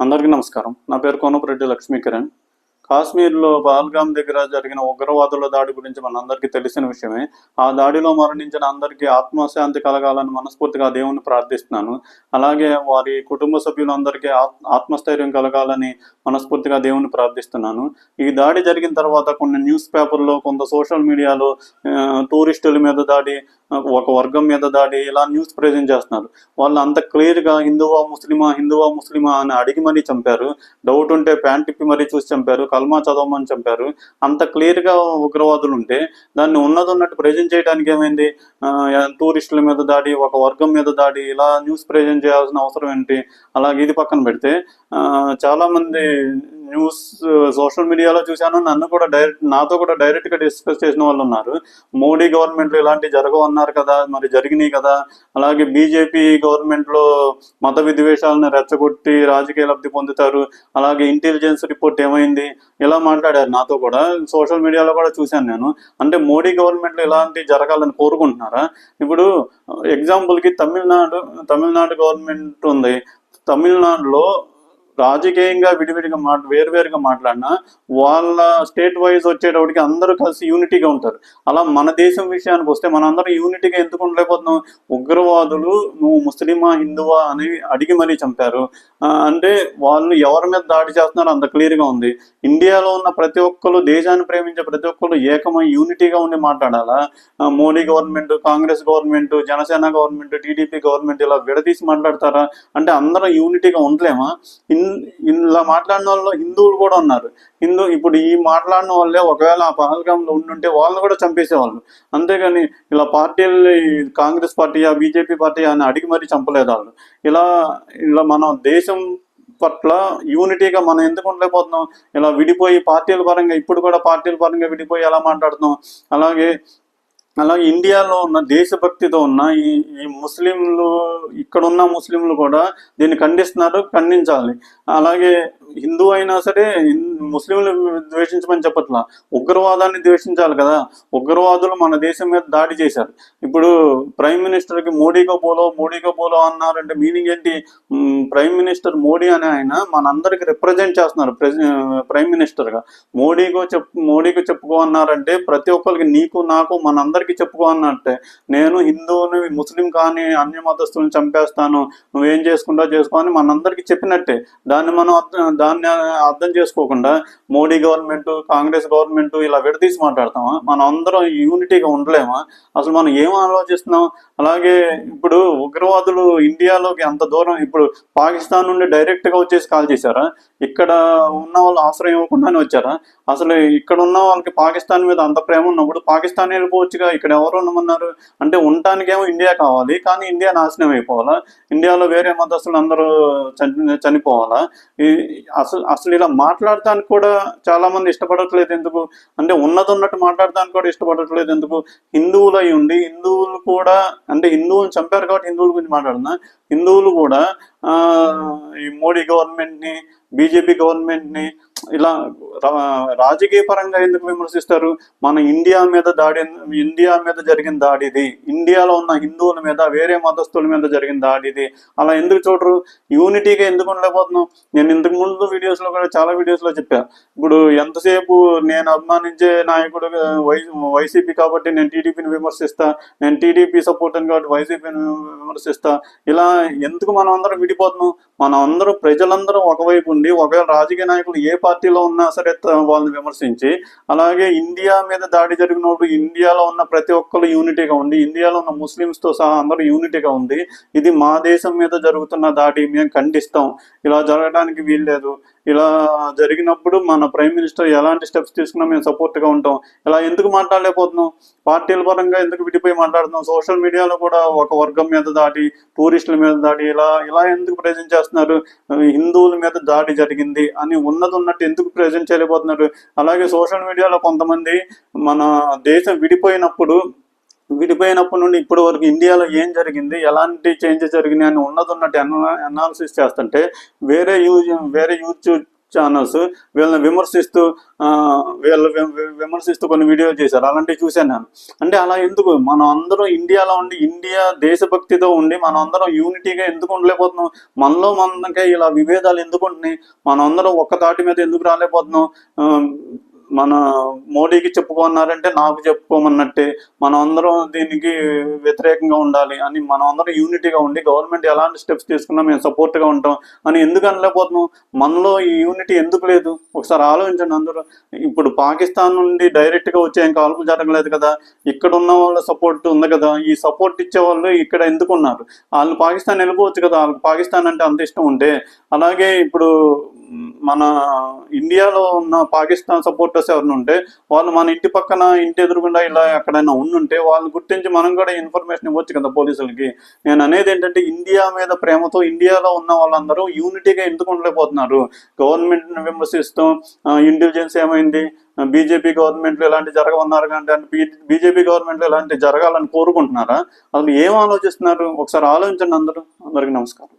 అందరికీ నమస్కారం. నా పేరు కోనపరెడ్డి లక్ష్మీకిరణ్. కాశ్మీర్లో పహల్గామ్ దగ్గర జరిగిన ఉగ్రవాదుల దాడి గురించి మనందరికీ తెలిసిన విషయమే. ఆ దాడిలో మరణించిన అందరికీ ఆత్మశాంతి కలగాలని మనస్ఫూర్తిగా దేవుని ప్రార్థిస్తున్నాను. అలాగే వారి కుటుంబ సభ్యులందరికీ ఆత్- ఆత్మస్థైర్యం కలగాలని మనస్ఫూర్తిగా దేవుని ప్రార్థిస్తున్నాను. ఈ దాడి జరిగిన తర్వాత కొన్ని న్యూస్ పేపర్లో కొంత సోషల్ మీడియాలో టూరిస్టుల మీద దాడి ఒక వర్గం మీద దాడి ఇలా న్యూస్ ప్రెజెంట్ చేస్తున్నారు. వాళ్ళు అంత క్లియర్గా హిందువా ముస్లిమా హిందువా ముస్లిమా అని అడిగి మరీ చంపారు. డౌట్ ఉంటే ప్యాంట్ ఇప్పి మరీ చూసి చంపారు. కల్మా చదవమని చంపారు. అంత క్లియర్గా ఉగ్రవాదులు ఉంటే దాన్ని ఉన్నది ఉన్నట్టు ప్రజెంట్ చేయడానికి ఏమైంది? టూరిస్టుల మీద దాడి ఒక వర్గం మీద దాడి ఇలా న్యూస్ ప్రజెంట్ చేయాల్సిన అవసరం ఏంటి? అలాగే ఇది పక్కన పెడితే ఆ, చాలా మంది న్యూస్ సోషల్ మీడియాలో చూశాను. నన్ను కూడా డైరెక్ట్ నాతో కూడా డైరెక్ట్గా డిస్కస్ చేసిన వాళ్ళు ఉన్నారు. మోడీ గవర్నమెంట్లో ఇలాంటి జరగవు అన్నారు కదా మరి జరిగినాయి కదా. అలాగే బీజేపీ గవర్నమెంట్లో మత విద్వేషాలను రెచ్చగొట్టి రాజకీయ లబ్ధి పొందుతారు. అలాగే ఇంటెలిజెన్స్ రిపోర్ట్ ఏమైంది? ఇలా మాట్లాడారు నాతో కూడా. సోషల్ మీడియాలో కూడా చూశాను నేను. అంటే మోడీ గవర్నమెంట్లో ఇలాంటి జరగాలని కోరుకుంటున్నారా? ఇప్పుడు ఎగ్జాంపుల్కి తమిళనాడు తమిళనాడు గవర్నమెంట్ ఉంది. తమిళనాడులో రాజకీయంగా విడివిడిగా మాట వేరువేరుగా మాట్లాడినా వాళ్ళ స్టేట్ వైజ్ వచ్చేటప్పటికి అందరూ కలిసి యూనిటీగా ఉంటారు. అలా మన దేశం విషయానికి వస్తే మనందరం యూనిటీగా ఎందుకు ఉండలేకపోతున్నాం? ఉగ్రవాదులు నువ్వు ముస్లిమా హిందువా అని అడిగి మరీ చంపారు. అంటే వాళ్ళు ఎవరి మీద దాడి చేస్తున్నారో అంత క్లియర్గా ఉంది. ఇండియాలో ఉన్న ప్రతి ఒక్కరు దేశాన్ని ప్రేమించే ప్రతి ఒక్కరు ఏకమై యూనిటీగా ఉండి మాట్లాడాలా? Modi government Congress government Janasena government TDP government ఇలా విడదీసి మాట్లాడతారా? అంటే అందరం యూనిటీగా ఉండలేమా? ఇలా మాట్లాడిన వాళ్ళు హిందువులు కూడా ఉన్నారు. హిందూ ఇప్పుడు ఈ మాట్లాడిన వాళ్ళే ఒకవేళ ఆ పహల్గాంలో ఉండుంటే వాళ్ళని కూడా చంపేసేవాళ్ళు. అంతేగాని ఇలా పార్టీలు కాంగ్రెస్ పార్టీయా బీజేపీ పార్టీ అని అడిగి మరీ చంపలేదు వాళ్ళు. ఇలా ఇలా మనం దేశం పట్ల యూనిటీగా మనం ఎందుకు ఉండలేకపోతున్నాం? ఇలా విడిపోయి పార్టీల పరంగా ఇప్పుడు కూడా పార్టీల పరంగా విడిపోయి ఎలా మాట్లాడుతున్నాం? అలాగే అలాగే ఇండియాలో ఉన్న దేశభక్తితో ఉన్న ఈ ఈ ముస్లింలు ఇక్కడ ఉన్న ముస్లింలు కూడా దీన్ని ఖండిస్తున్నారు ఖండించాలి. అలాగే హిందూ అయినా సరే ముస్లింలు ద్వేషించమని చెప్పట్లా. ఉగ్రవాదాన్ని ద్వేషించాలి కదా. ఉగ్రవాదులు మన దేశం మీద దాడి చేశారు. ఇప్పుడు ప్రైమ్ మినిస్టర్కి మోడీకో పోలో మోడీకో పోలో అన్నారంటే మీనింగ్ ఏంటి? ప్రైమ్ మినిస్టర్ మోడీ అనే ఆయన మనందరికి రిప్రజెంట్ చేస్తున్నారు ప్రైమ్ మినిస్టర్గా. మోడీకో చెప్ మోడీకి చెప్పుకో అన్నారంటే ప్రతి ఒక్కరికి నీకు నాకు మనందరికీ చెప్పుకో అన్నట్టే. నేను హిందువుని ముస్లిం కానీ అన్య మతస్థులను చంపేస్తాను. నువ్వేం చేసుకుంటా చేసుకో అని మనందరికీ చెప్పినట్టే. దాన్ని మనం దాన్ని అర్థం చేసుకోకుండా మోడీ గవర్నమెంట్ కాంగ్రెస్ గవర్నమెంట్ ఇలా విడదీసి మాట్లాడతామా? మనం అందరం యూనిటీగా ఉండలేమా? అసలు మనం ఏం ఆలోచిస్తున్నాం? అలాగే ఇప్పుడు ఉగ్రవాదులు ఇండియాలోకి అంత దూరం ఇప్పుడు పాకిస్తాన్ నుండి డైరెక్ట్గా వచ్చేసి కాల్ చేశారా? ఇక్కడ ఉన్న వాళ్ళు ఆశ్రయం ఇవ్వకుండానే వచ్చారా? అసలు ఇక్కడ ఉన్న వాళ్ళకి పాకిస్తాన్ మీద అంత ప్రేమ ఉన్నప్పుడు పాకిస్తాన్ వెళ్ళిపోవచ్చుగా? ఇక్కడ ఎవరు ఉండమన్నారు? అంటే ఉండటానికేమో ఇండియా కావాలి కానీ ఇండియా నాశనం అయిపోవాలా? ఇండియాలో వేరే మతస్థులు అందరూ చని- చనిపోవాలా? ఈ- అసలు అసలు ఇలా మాట్లాడటానికి కూడా చాలా మంది ఇష్టపడట్లేదు ఎందుకు? అంటే ఉన్నది ఉన్నట్టు మాట్లాడటానికి కూడా ఇష్టపడట్లేదు ఎందుకు? హిందువులు అయి ఉండి హిందువులు కూడా అంటే హిందువులు చంపారు కాబట్టి హిందువుల గురించి మాట్లాడుతున్నా. హిందువులు కూడా ఈ మోడీ గవర్నమెంట్ని బీజేపీ గవర్నమెంట్ని ఇలా రాజకీయ పరంగా ఎందుకు విమర్శిస్తారు? మన ఇండియా మీద దాడి ఇండియా మీద జరిగిన దాడి ఇది. ఇండియాలో ఉన్న హిందువుల మీద వేరే మతస్థుల మీద జరిగిన దాడి ఇది. అలా ఎందుకు చూడరు? యూనిటీగా ఎందుకు ఉండలేకపోతున్నాం? నేను ఇంతకు ముందు వీడియోస్లో కూడా చాలా వీడియోస్లో ఇప్పుడు ఎంతసేపు నేను అభిమానించే నాయకుడు వై వైసీపీ కాబట్టి నేను టీడీపీని విమర్శిస్తా నేను టీడీపీ సపోర్ట్ కాబట్టి వైసీపీని విమర్శిస్తా. ఇలా ఎందుకు మనం అందరం విడిపోతున్నాం? మనం అందరూ ప్రజలందరూ ఒకవైపు ఉండి ఒకవేళ రాజకీయ నాయకులు ఏ పార్టీలో ఉన్నా సరే వాళ్ళని విమర్శించి అలాగే ఇండియా మీద దాడి జరిగినప్పుడు ఇండియాలో ఉన్న ప్రతి ఒక్కరు యూనిటీగా ఉండి ఇండియాలో ఉన్న ముస్లిమ్స్తో సహా అందరూ యూనిటీగా ఉంది ఇది మా దేశం మీద జరుగుతున్న దాడి మేము ఖండిస్తాం. ఇలా జరగడానికి వీల్లేదు. ఇలా జరిగినప్పుడు మన ప్రైమ్ మినిస్టర్ ఎలాంటి స్టెప్స్ తీసుకున్నా మేము సపోర్ట్గా ఉంటాం. ఇలా ఎందుకు మాట్లాడలేకపోతున్నాం? పార్టీల పరంగా ఎందుకు విడిపోయి మాట్లాడుతున్నాం? సోషల్ మీడియాలో కూడా ఒక వర్గం మీద దాడి టూరిస్టుల మీద దాడి ఇలా ఇలా ఎందుకు ప్రజెంట్ చేస్తున్నారు? హిందువుల మీద దాడి జరిగింది అని ఉన్నది ఉన్నట్టు ఎందుకు ప్రజెంట్ చేయలేకపోతున్నారు? అలాగే సోషల్ మీడియాలో కొంతమంది మన దేశం విడిపోయినప్పుడు విడిపోయినప్పటి నుండి ఇప్పటి వరకు ఇండియాలో ఏం జరిగింది ఎలాంటి చేంజెస్ జరిగినాయి అని ఉన్నదొన్నట్టు అనాలిసిస్ చేస్తుంటే వేరే యూజ్ వేరే యూట్యూబ్ ఛానల్స్ వీళ్ళని విమర్శిస్తూ వీళ్ళు విమర్శిస్తూ కొన్ని వీడియోలు చేశారు. అలాంటివి చూశాను నేను. అంటే అలా ఎందుకు? మనం అందరం ఇండియాలో ఉండి ఇండియా దేశభక్తితో ఉండి మనం అందరం యూనిటీగా ఎందుకు ఉండలేకపోతున్నాం? మనలో మనకే ఇలా విభేదాలు ఎందుకు ఉంటున్నాయి? మనం అందరం ఒక్క తాటి మీద ఎందుకు రాలేకపోతున్నాం? మన మోడీకి చెప్పుకోమన్నారంటే నాకు చెప్పుకోమన్నట్టే మనం అందరం దీనికి వ్యతిరేకంగా ఉండాలి అని మనం అందరం యూనిటీగా ఉండి గవర్నమెంట్ ఎలాంటి స్టెప్స్ తీసుకున్నా మేము సపోర్ట్గా ఉంటాం అని ఎందుకు అనలేకపోతున్నాం? మనలో ఈ యూనిటీ ఎందుకు లేదు? ఒకసారి ఆలోచించండి అందరూ. ఇప్పుడు పాకిస్తాన్ నుండి డైరెక్ట్గా వచ్చే ఏం కాల్పులు జరగలేదు కదా? ఇక్కడ ఉన్న వాళ్ళ సపోర్ట్ ఉంది కదా? ఈ సపోర్ట్ ఇచ్చే వాళ్ళు ఇక్కడ ఎందుకు ఉన్నారు? వాళ్ళు పాకిస్తాన్ వెళ్ళిపోవచ్చు కదా? వాళ్ళకి పాకిస్తాన్ అంటే అంత ఇష్టం ఉంటే. అలాగే ఇప్పుడు మన ఇండియాలో ఉన్న పాకిస్తాన్ సపోర్టర్స్ ఎవరిని ఉంటే వాళ్ళు మన ఇంటి పక్కన ఇంటి ఎదురుగుండా ఇలా ఎక్కడైనా ఉండుంటే వాళ్ళని గుర్తించి మనం కూడా ఇన్ఫర్మేషన్ ఇవ్వచ్చు కదా పోలీసులకి. నేను అనేది ఏంటంటే ఇండియా మీద ప్రేమతో ఇండియాలో ఉన్న వాళ్ళందరూ యూనిటీగా ఎందుకు ఉండలేకపోతున్నారు? గవర్నమెంట్ విమర్శిస్తూ ఇంటెలిజెన్స్ ఏమైంది? బీజేపీ గవర్నమెంట్లు ఇలాంటి జరగమన్నారు అంటే బీజేపీ గవర్నమెంట్లు ఇలాంటి జరగాలని కోరుకుంటున్నారా? అసలు ఏం ఆలోచిస్తున్నారు? ఒకసారి ఆలోచించండి అందరూ. అందరికీ నమస్కారం.